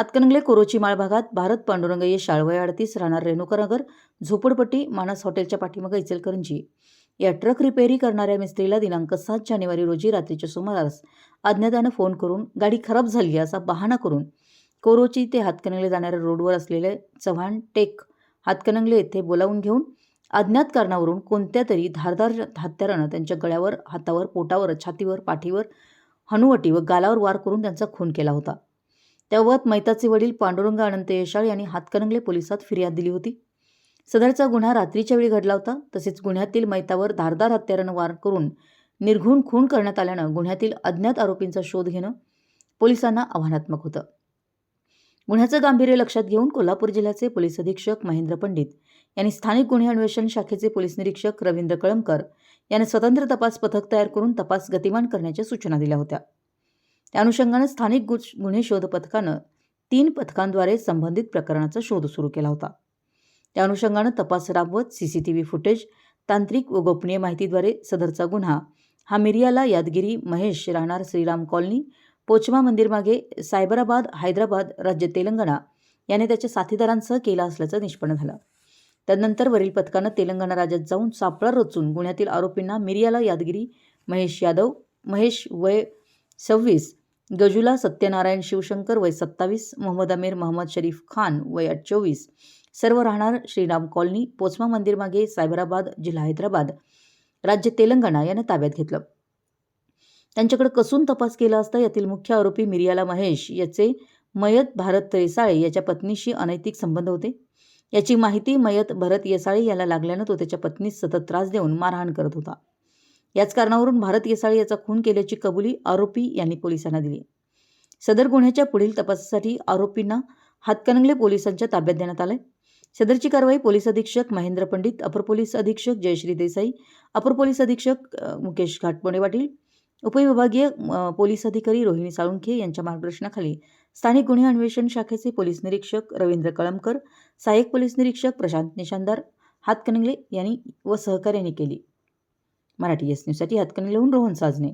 हातकणंगले कोरोचीमाळ भागात भारत पांडुरंग येशाळ वय अडतीस राहणार रेणुकानगर झोपडपट्टी मानस हॉटेलच्या पाठीमागे इचलकरंजी. या ट्रक रिपेअरी करणाऱ्या मिस्त्रीला दिनांक सात जानेवारी रोजी रात्रीच्या सुमारास अज्ञातानं फोन करून गाडी खराब झाली असा बहाणा करून कोरोची ते हातकणंगले जाणाऱ्या रोडवर असलेले चव्हाण टेक हातकणंगले येथे बोलावून घेऊन अज्ञात कारणावरून कोणत्या तरी धारदार हत्यारानं त्यांच्या गळ्यावर हातावर पोटावर छातीवर पाठीवर हनुवटी व गालावर वार करून त्यांचा खून केला होता. त्याबाबत मैताचे वडील पांडुरंग अनंत येशाळ यांनी हातकणंगले पोलिसात फिर्याद दिली होती. सदरचा गुन्हा रात्रीच्या वेळी घडला होता. तसेच गुन्ह्यातील मैतावर धारदार हत्यारानं वार करून निर्घुण खून करण्यात आल्यानं गुन्ह्यातील अज्ञात आरोपींचा शोध घेणं पोलिसांना आव्हानात्मक होतं. गुन्ह्याचं गांभीर्य लक्षात घेऊन कोल्हापूर जिल्ह्याचे पोलीस अधीक्षक महेंद्र पंडित यांनी स्थानिक गुन्हे अन्वेषण शाखेचे पोलीस निरीक्षक रवींद्र कळमकर यांनी स्वतंत्र तपास पथक तयार करून तपास गतिमान करण्याच्या सूचना दिल्या होत्या. त्या अनुषंगानं स्थानिक गु गुन्हे शोध पथकानं तीन पथकांद्वारे संबंधित प्रकरणाचा शोध सुरू केला होता. त्या अनुषंगानं तपास राबवत व्ही फुटेज तांत्रिक व गोपनीय माहितीद्वारे सदरचा गुन्हा हा मिरियाला यादगिरी महेश राहणार श्रीराम कॉलनी पोचमा मंदिरमागे सायबराबाद हैदराबाद राज्य तेलंगणा याने त्याच्या साथीदारांसह केला असल्याचं निष्पन्न झालं. तदनंतर वरील पथकानं तेलंगणा राज्यात जाऊन सापळा रचून गुन्ह्यातील आरोपींना मिरियाला यादगिरी महेश यादव महेश वय सव्वीस गजुला सत्यनारायण शिवशंकर वय सत्तावीस मोहम्मद अमीर मोहम्मद शरीफ खान वय चोवीस. सर्व राहणार श्रीराम कॉलनी पोचमा मंदिरमागे सायबराबाद जिल्हा हैदराबाद. राज्य तेलंगणा यानं ताब्यात घेतलं. त्यांच्याकडे कसून तपास केला असता यातील मुख्य आरोपी मिरियाला महेश याचे मयत भारत येसाळे याच्या पत्नीशी अनैतिक संबंध होते. याची माहिती मयत भरत येसाळे याला लागल्यानं तो त्याच्या पत्नीस सतत त्रास देऊन मारहाण करत होता. याच कारणावरून भारत येसाळे याचा खून केल्याची कबुली आरोपी यांनी पोलिसांना दिली. सदर गुन्ह्याच्या पुढील तपासासाठी आरोपींना हातकणंगले पोलिसांच्या ताब्यात देण्यात आलंय. सदरची कारवाई पोलीस अधीक्षक महेंद्र पंडित अपर पोलीस अधीक्षक जयश्री देसाई अपर पोलीस अधीक्षक मुकेश घाटपोणे पाटील उपविभागीय पोलीस अधिकारी रोहिणी साळुंखे यांच्या मार्गदर्शनाखाली स्थानिक गुन्हे अन्वेषण शाखेचे पोलीस निरीक्षक रवींद्र कळमकर सहाय्यक पोलीस निरीक्षक प्रशांत निशांदार हातकणंगले यांनी व सहकार्याने केली. मराठी एस न्यूजसाठी लिहून रोहन साजने